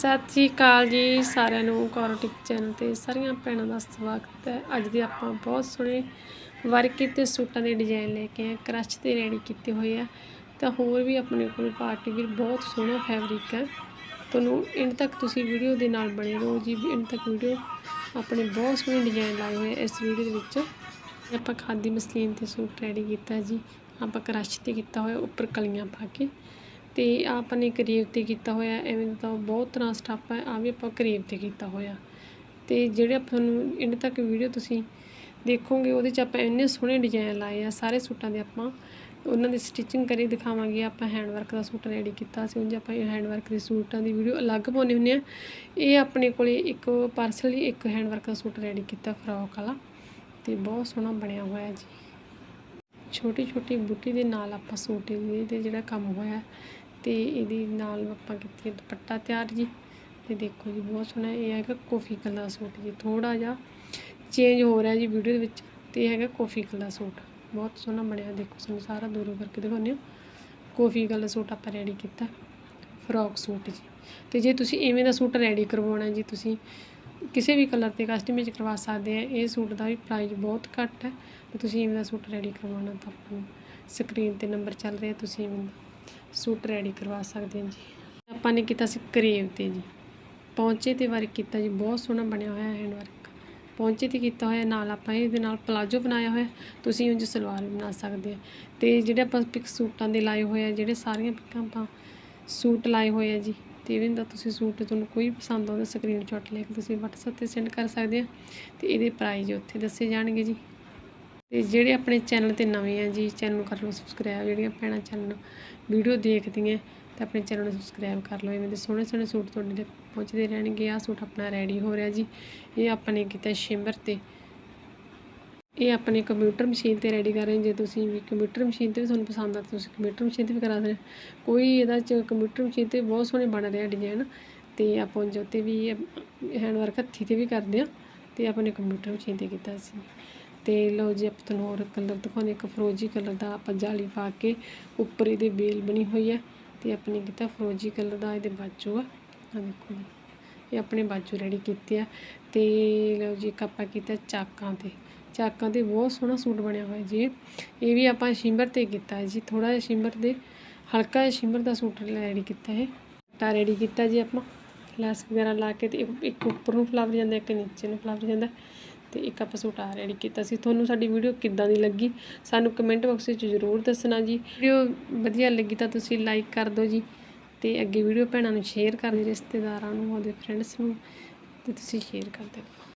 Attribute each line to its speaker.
Speaker 1: ਸਤਿ ਸ਼੍ਰੀ ਅਕਾਲ ਜੀ ਸਾਰਿਆਂ ਨੂੰ ਕੌਰਟਿਕ ਚੈਨਲ ਤੇ ਸਾਰੀਆਂ ਭੈਣਾਂ ਦਾ ਸਵਾਗਤ ਹੈ। ਅੱਜ ਦੇ ਆਪਾਂ ਬਹੁਤ ਸੋਹਣੇ ਵਰਕ ਕੀਤੇ ਸੂਟਾਂ ਦੇ ਡਿਜ਼ਾਈਨ ਲੈ ਕੇ ਆਏ ਕ੍ਰਸ਼ ਤੇ ਰੈਡੀ ਕੀਤੇ ਹੋਏ ਆ। ਤਾਂ ਹੋਰ ਵੀ ਆਪਣੇ ਕੋਲ ਪਾਰਟੀ ਵੀ ਬਹੁਤ ਸੋਹਣਾ ਫੈਬਰਿਕ ਹੈ। ਤੁਹਾਨੂੰ ਇੰਡ ਤੱਕ ਤੁਸੀਂ ਵੀਡੀਓ ਦੇ ਨਾਲ ਬਣੇ ਰਹੋ ਜੀ। ਇੰਡ ਤੱਕ ਵੀਡੀਓ ਆਪਣੇ ਬਹੁਤ ਸੋਹਣੇ ਡਿਜ਼ਾਈਨ ਲਾਏ ਹੋਏ ਇਸ ਵੀਡੀਓ ਦੇ ਵਿੱਚ। ਆਪਾਂ ਖਾਦੀ ਮਸਲੀਨ ਤੇ ਸੂਟ ਰੈਡੀ ਕੀਤਾ ਜੀ। ਆਪਾਂ ਕ੍ਰਸ਼ ਤੇ ਕੀਤਾ ਹੋਇਆ, ਉੱਪਰ ਕਲੀਆਂ ਪਾ ਕੇ। ਅਤੇ ਆਹ ਆਪਾਂ ਨੇ ਕਰੀਬ ਤੇ ਕੀਤਾ ਹੋਇਆ, ਐਵੇਂ ਦਾ ਤਾਂ ਬਹੁਤ ਤਰ੍ਹਾਂ ਸਟੱਪ ਹੈ ਆ ਵੀ ਆਪਾਂ ਕਰੀਬ ਤੇ ਕੀਤਾ ਹੋਇਆ। ਅਤੇ ਜਿਹੜੇ ਆਪਾਂ ਤੁਹਾਨੂੰ ਇੰਡ ਤੱਕ ਵੀਡੀਓ ਤੁਸੀਂ ਦੇਖੋਗੇ, ਉਹਦੇ 'ਚ ਆਪਾਂ ਇੰਨੇ ਸੋਹਣੇ ਡਿਜ਼ਾਈਨ ਲਾਏ ਆ, ਸਾਰੇ ਸੂਟਾਂ ਦੇ ਆਪਾਂ। ਉਹਨਾਂ ਦੀ ਸਟਿਚਿੰਗ ਕਰੀ ਦਿਖਾਵਾਂਗੇ, ਆਪਾਂ ਹੈਂਡ ਵਰਕ ਦਾ ਸੂਟ ਰੈਡੀ ਕੀਤਾ ਸੀ, ਉਂਝ ਆਪਾਂ ਹੈਂਡ ਵਰਕ ਦੇ ਸੂਟਾਂ ਦੀ ਵੀਡੀਓ ਅਲੱਗ ਪਾਉਂਦੇ ਹੁੰਦੇ ਆ। ਇਹ ਆਪਣੇ ਕੋਲੇ ਇੱਕ ਪਾਰਸਲ ਪਾਰਸਲੀ ਇੱਕ ਹੈਂਡ ਵਰਕ ਦਾ ਸੂਟ ਰੈਡੀ ਕੀਤਾ ਫਰੋਕ ਵਾਲਾ। ਤੇ ਬਹੁਤ ਸੋਹਣਾ ਬਣਿਆ ਹੋਇਆ ਜੀ। ਛੋਟੀ ਛੋਟੀ ਬੂਟੀ ਦੇ ਨਾਲ ਆਪਾਂ ਸੂਟ ਇਹਦੇ ਜਿਹੜਾ ਕੰਮ ਹੋਇਆ ਤੇ ਇਹਦੇ ਨਾਲ ਆਪਾਂ ਕੀਤੀ ਹੈ ਦੁਪੱਟਾ ਤਿਆਰ ਜੀ। ਤੇ ਦੇਖੋ ਜੀ, ਬਹੁਤ ਸੋਹਣਾ ਇਹ ਹੈਗਾ ਕਾਫੀ ਕਲਰ ਸੂਟ ਜੀ। ਥੋੜਾ ਜਿਹਾ ਚੇਂਜ ਹੋ ਰਿਹਾ ਜੀ ਵੀਡੀਓ ਦੇ ਵਿੱਚ ਤੇ ਇਹ ਹੈਗਾ ਕਾਫੀ ਕਲਰ ਸੂਟ ਬਹੁਤ ਸੋਹਣਾ ਬਣਿਆ, ਦੇਖੋ ਤੁਹਾਨੂੰ ਸਾਰਾ ਦੂਰੋਂ ਕਰਕੇ ਦਿਖਾਉਂਦੇ ਹਾਂ। ਕਾਫੀ ਕਲਰ ਸੂਟ ਆਪਾਂ ਰੈਡੀ ਕੀਤਾ ਫਰੋਕ ਸੂਟ ਜੀ। ਤੇ ਜੇ ਤੁਸੀਂ ਐਵੇਂ ਦਾ ਸੂਟ ਰੈਡੀ ਕਰਵਾਉਣਾ ਜੀ, ਤੁਸੀਂ ਕਿਸੇ ਵੀ ਕਲਰ ਤੇ ਕਸਟਮਾਈਜ਼ ਕਰਵਾ ਸਕਦੇ ਆ। ਇਹ ਸੂਟ ਦਾ ਵੀ ਪ੍ਰਾਈਸ ਬਹੁਤ ਘੱਟ ਹੈ। ਤੇ ਤੁਸੀਂ ਐਵੇਂ ਦਾ ਸੂਟ ਰੈਡੀ ਕਰਵਾਉਣਾ ਤਾਂ ਆਪਾਂ ਨੂੰ ਸਕਰੀਨ ਤੇ ਨੰਬਰ ਚੱਲ ਰਿਹਾ, ਤੁਸੀਂ ਐਵੇਂ ਦਾ ਸੂਟ ਰੈਡੀ ਕਰਵਾ ਸਕਦੇ ਹਾਂ ਜੀ। ਆਪਾਂ ਨੇ ਕੀਤਾ ਸੀ ਕਰੇਵ ਤੇ ਜੀ। ਪੌਂਚੇ ਤੇ ਵਰਕ ਕੀਤਾ ਜੀ, ਬਹੁਤ ਸੋਹਣਾ ਬਣਿਆ ਹੋਇਆ ਹੈਂਡ ਵਰਕ ਪੌਂਚੇ ਤੇ ਕੀਤਾ ਹੋਇਆ, ਨਾਲ ਆਪਾਂ ਇਹਦੇ ਨਾਲ ਪਲਾਜੋ ਬਣਾਇਆ ਹੋਇਆ, ਤੁਸੀਂ ਉਂਝ ਸਲਵਾਰ ਵੀ ਬਣਾ ਸਕਦੇ ਆ ਤੇ ਜਿਹੜੇ ਆਪਾਂ ਪਿਕ ਸੂਟਾਂ ਦੇ ਲਾਏ ਹੋਏ ਆ, ਜਿਹੜੇ ਸਾਰੀਆਂ ਪਿਕਾਂ ਆਪਾਂ ਸੂਟ ਲਾਏ ਹੋਏ ਆ ਜੀ, ਤੇ even ਦਾ ਤੁਸੀਂ ਸੂਟ ਤੁਹਾਨੂੰ ਕੋਈ ਪਸੰਦ ਆਉਂਦਾ ਸਕਰੀਨਸ਼ਾਟ ਲੈ ਕੇ ਤੁਸੀਂ WhatsApp ਤੇ ਸੈਂਡ ਕਰ ਸਕਦੇ ਆ ਤੇ ਇਹਦੇ ਪ੍ਰਾਈਜ਼ ਉੱਥੇ ਦੱਸੇ ਜਾਣਗੇ ਜੀ। ਤੇ ਜਿਹੜੇ ਆਪਣੇ ਚੈਨਲ ਤੇ ਨਵੇਂ ਆ ਜੀ, ਚੈਨਲ ਨੂੰ ਕਰ ਲਓ ਸਬਸਕ੍ਰਾਈਬ ਜਿਹੜੀਆਂ ਭੈਣਾਂ ਚੈਨਲ ਵੀਡੀਓ ਦੇਖਦੀਆਂ, ਤੇ ਆਪਣੇ ਚੈਨਲ ਨੂੰ ਸਬਸਕ੍ਰਾਈਬ ਕਰ ਲਓ। ਇਵੇਂ ਦੇ ਸੋਹਣੇ ਸੋਹਣੇ ਸੂਟ ਤੁਹਾਡੇ ਤੱਕ ਪਹੁੰਚਦੇ ਰਹਿਣਗੇ। ਆਹ ਸੂਟ ਆਪਣਾ ਰੈਡੀ ਹੋ ਰਿਹਾ ਜੀ। ਇਹ ਆਪਾਂ ਨੇ ਕੀਤਾ ਸ਼ਿਮਰ ਤੇ। ਇਹ ਆਪਣੇ ਕੰਪਿਊਟਰ ਮਸ਼ੀਨ ਤੇ ਰੈਡੀ ਕਰ ਰਹੇ ਜੇ ਤੁਸੀਂ ਵੀ ਕੰਪਿਊਟਰ ਮਸ਼ੀਨ ਤੇ ਵੀ ਤੁਹਾਨੂੰ ਪਸੰਦ ਆ, ਤਾਂ ਤੁਸੀਂ ਕੰਪਿਊਟਰ ਮਸ਼ੀਨ ਤੇ ਵੀ ਕਰਾ ਸਕਦੇ ਹੋ। ਕੋਈ ਇਹਦਾ ਚ ਕੰਪਿਊਟਰ ਮਸ਼ੀਨ ਤੇ ਬਹੁਤ ਸੋਹਣੇ ਬਣ ਰਿਹਾ ਡਿਜ਼ਾਈਨ ਤੇ ਆਪਾਂ ਜੋ ਤੇ ਵੀ ਹੈਂਡ ਵਰਕ ਹੱਥੀ ਤੇ ਵੀ ਕਰਦੇ ਆ ਤੇ ਆਪਾਂ ਨੇ ਕੰਪਿਊਟਰ ਮਸ਼ੀਨ ਤੇ ਕੀਤਾ ਸੀ। ਤੇ ਲਓ ਜੀ, ਆਪਾਂ ਤੁਹਾਨੂੰ ਹੋਰ ਕਲਰ ਦਿਖਾਉਂਦੇ ਇੱਕ ਫਰੋਜੀ ਕਲਰ ਦਾ ਆਪਾਂ ਜਾਲੀ ਪਾ ਕੇ ਉੱਪਰ ਇਹਦੇ ਬੇਲ ਬਣੀ ਹੋਈ ਹੈ ਤੇ ਆਪਣੇ ਕੀਤਾ ਫਰੋਜੀ ਕਲਰ ਦਾ ਇਹਦੇ ਬਾਜੂ ਆ। ਆ ਦੇਖੋ ਜੀ, ਇਹ ਆਪਣੇ ਬਾਜੂ ਰੈਡੀ ਕੀਤੇ ਆ। ਤੇ ਲਓ ਜੀ, ਇੱਕ ਆਪਾਂ ਕੀਤਾ ਚਾਕਾਂ ਤੇ। ਚਾਕਾਂ ਤੇ ਬਹੁਤ ਸੋਹਣਾ ਸੂਟ ਬਣਿਆ ਹੋਇਆ ਜੀ। ਇਹ ਵੀ ਆਪਾਂ ਸ਼ਿਮਰ ਤੇ ਕੀਤਾ ਜੀ। ਥੋੜਾ ਜਿਹਾ ਸ਼ਿਮਰ ਦੇ, ਹਲਕਾ ਜਿਹਾ ਸ਼ਿਮਰ ਦਾ ਸੂਟ ਰੈਡੀ ਕੀਤਾ ਹੈ ਟਾ ਰੈਡੀ ਕੀਤਾ ਜੀ ਆਪਾਂ। ਲੈਸ ਵਗੈਰਾ ਲਾ ਕੇ ਤੇ ਇੱਕ- ਇੱਕ ਉੱਪਰ ਨੂੰ ਫਲਾਵਰ ਜਾਂਦਾ, ਇੱਕ ਨੀਚੇ ਨੂੰ ਫਲਾਵਰ ਜਾਂਦਾ। ਤੇ ਇੱਕ ਆਪਾਂ ਸੂਟ ਆ ਰੈਡੀ ਕੀਤਾ ਸੀ। ਤੁਹਾਨੂੰ ਸਾਡੀ ਵੀਡੀਓ ਕਿੱਦਾਂ ਦੀ ਲੱਗੀ? ਸਾਨੂੰ ਕਮੈਂਟ ਬਾਕਸ ਵਿੱਚ ਜ਼ਰੂਰ ਦੱਸਣਾ ਜੀ। ਵੀਡੀਓ ਵਧੀਆ ਲੱਗੀ ਤਾਂ ਤੁਸੀਂ ਲਾਈਕ ਕਰ ਦਿਓ ਜੀ ਤੇ ਅੱਗੇ ਵੀਡੀਓ ਭੈਣਾਂ ਨੂੰ ਸ਼ੇਅਰ ਕਰ ਦਿਓ ਰਿਸ਼ਤੇਦਾਰਾਂ ਨੂੰ ਉਹਦੇ ਫਰੈਂਡਸ ਨੂੰ ਤੇ ਤੁਸੀਂ ਸ਼ੇਅਰ ਕਰ ਦਿਓ।